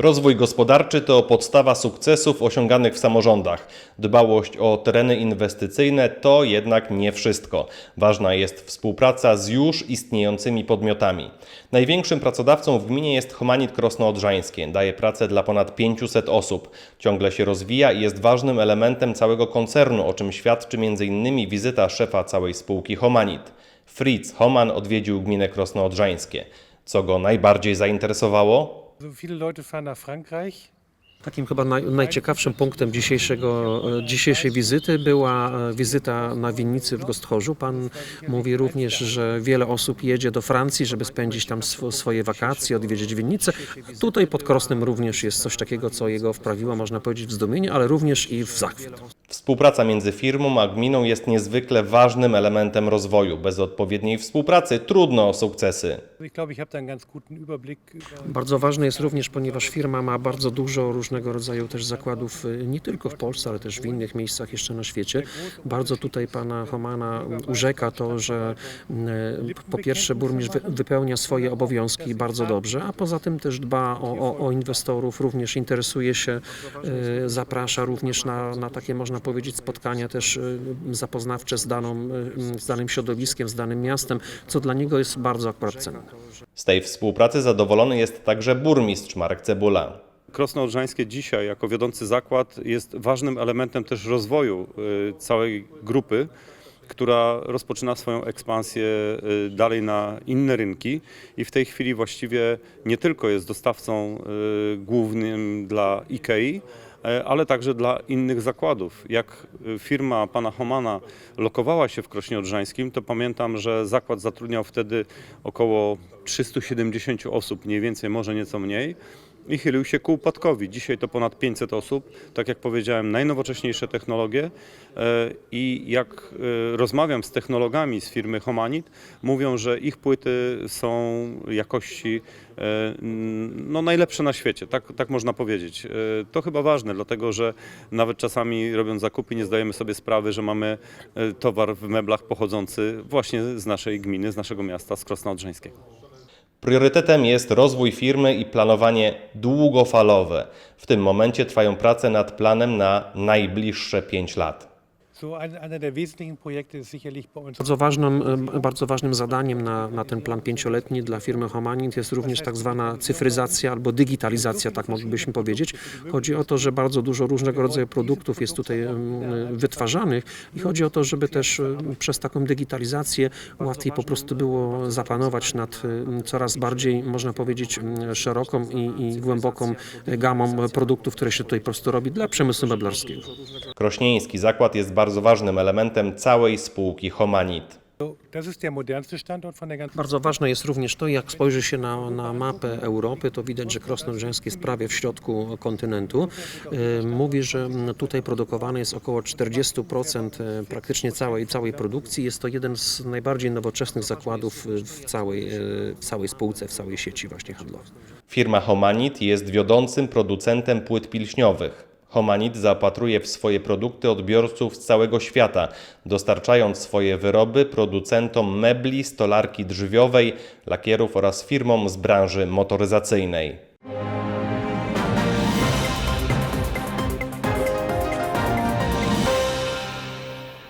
Rozwój gospodarczy to podstawa sukcesów osiąganych w samorządach. Dbałość o tereny inwestycyjne to jednak nie wszystko. Ważna jest współpraca z już istniejącymi podmiotami. Największym pracodawcą w gminie jest Homanit Krosno Odrzańskie. Daje pracę dla ponad 500 osób. Ciągle się rozwija i jest ważnym elementem całego koncernu, o czym świadczy m.in. wizyta szefa całej spółki Homanit. Fritz Homan odwiedził gminę Krosno Odrzańskie. Co go najbardziej zainteresowało? So viele Leute fahren nach Frankreich. Takim chyba naj, najciekawszym punktem dzisiejszego, dzisiejszej wizyty była e, wizyta na winnicy w Gostchorzu. Pan mówi również, że wiele osób jedzie do Francji, żeby spędzić tam swo, swoje wakacje, odwiedzić winnicę. Tutaj pod Krosnem również jest coś takiego, co jego wprawiło, można powiedzieć, w zdumienie, ale również i w zachwyt. Współpraca między firmą a gminą jest niezwykle ważnym elementem rozwoju. Bez odpowiedniej współpracy trudno o sukcesy. Bardzo ważne jest również, ponieważ firma ma bardzo dużo różnego rodzaju też zakładów, y, nie tylko w Polsce, ale też w innych miejscach jeszcze na świecie. Bardzo tutaj pana Homana urzeka to, że y, po pierwsze burmistrz wy- wypełnia swoje obowiązki bardzo dobrze, a poza tym też dba o, o, o inwestorów, również interesuje się, y, zaprasza również na, na takie, można powiedzieć, spotkania też zapoznawcze z, daną, z danym środowiskiem, z danym miastem, co dla niego jest bardzo akurat cenne. Z tej współpracy zadowolony jest także burmistrz Marek Cebula. Krosno Odrzańskie dzisiaj jako wiodący zakład jest ważnym elementem też rozwoju y, całej grupy, która rozpoczyna swoją ekspansję y, dalej na inne rynki i w tej chwili właściwie nie tylko jest dostawcą y, głównym dla IKEA, ale także dla innych zakładów. Jak firma pana Homana lokowała się w Krośnie Odrzańskim, to pamiętam, że zakład zatrudniał wtedy około 370 osób, mniej więcej, może nieco mniej i chylił się ku upadkowi. Dzisiaj to ponad 500 osób, tak jak powiedziałem, najnowocześniejsze technologie e, i jak e, rozmawiam z technologami z firmy Homanit, mówią, że ich płyty są jakości e, no, najlepsze na świecie, tak, tak można powiedzieć. To chyba ważne, dlatego że nawet czasami robiąc zakupy nie zdajemy sobie sprawy, że mamy towar w meblach pochodzący właśnie z naszej gminy, z naszego miasta, z Krosna Odrzańskiego. Priorytetem jest rozwój firmy i planowanie długofalowe. W tym momencie trwają prace nad planem na najbliższe 5 lat. Bardzo ważnym, bardzo ważnym zadaniem na, na ten plan pięcioletni dla firmy Homanint jest również tak zwana cyfryzacja albo digitalizacja, tak moglibyśmy powiedzieć. Chodzi o to, że bardzo dużo różnego rodzaju produktów jest tutaj wytwarzanych i chodzi o to, żeby też przez taką digitalizację łatwiej po prostu było zapanować nad coraz bardziej, można powiedzieć, szeroką i, i głęboką gamą produktów, które się tutaj po prostu robi dla przemysłu meblarskiego. Krośnieński zakład jest bardzo ważnym elementem całej spółki Homanit. Bardzo ważne jest również to, jak spojrzy się na, na mapę Europy, to widać, że Krosno Odrzańskie jest prawie w środku kontynentu. Y, Mówi, że tutaj produkowane jest około 40% y, praktycznie całej, całej produkcji. Jest to jeden z najbardziej nowoczesnych zakładów w całej, y, w całej spółce, w całej sieci właśnie handlowej. Firma Homanit jest wiodącym producentem płyt pilśniowych. Homanit zaopatruje w swoje produkty odbiorców z całego świata, dostarczając swoje wyroby producentom mebli, stolarki drzwiowej, lakierów oraz firmom z branży motoryzacyjnej.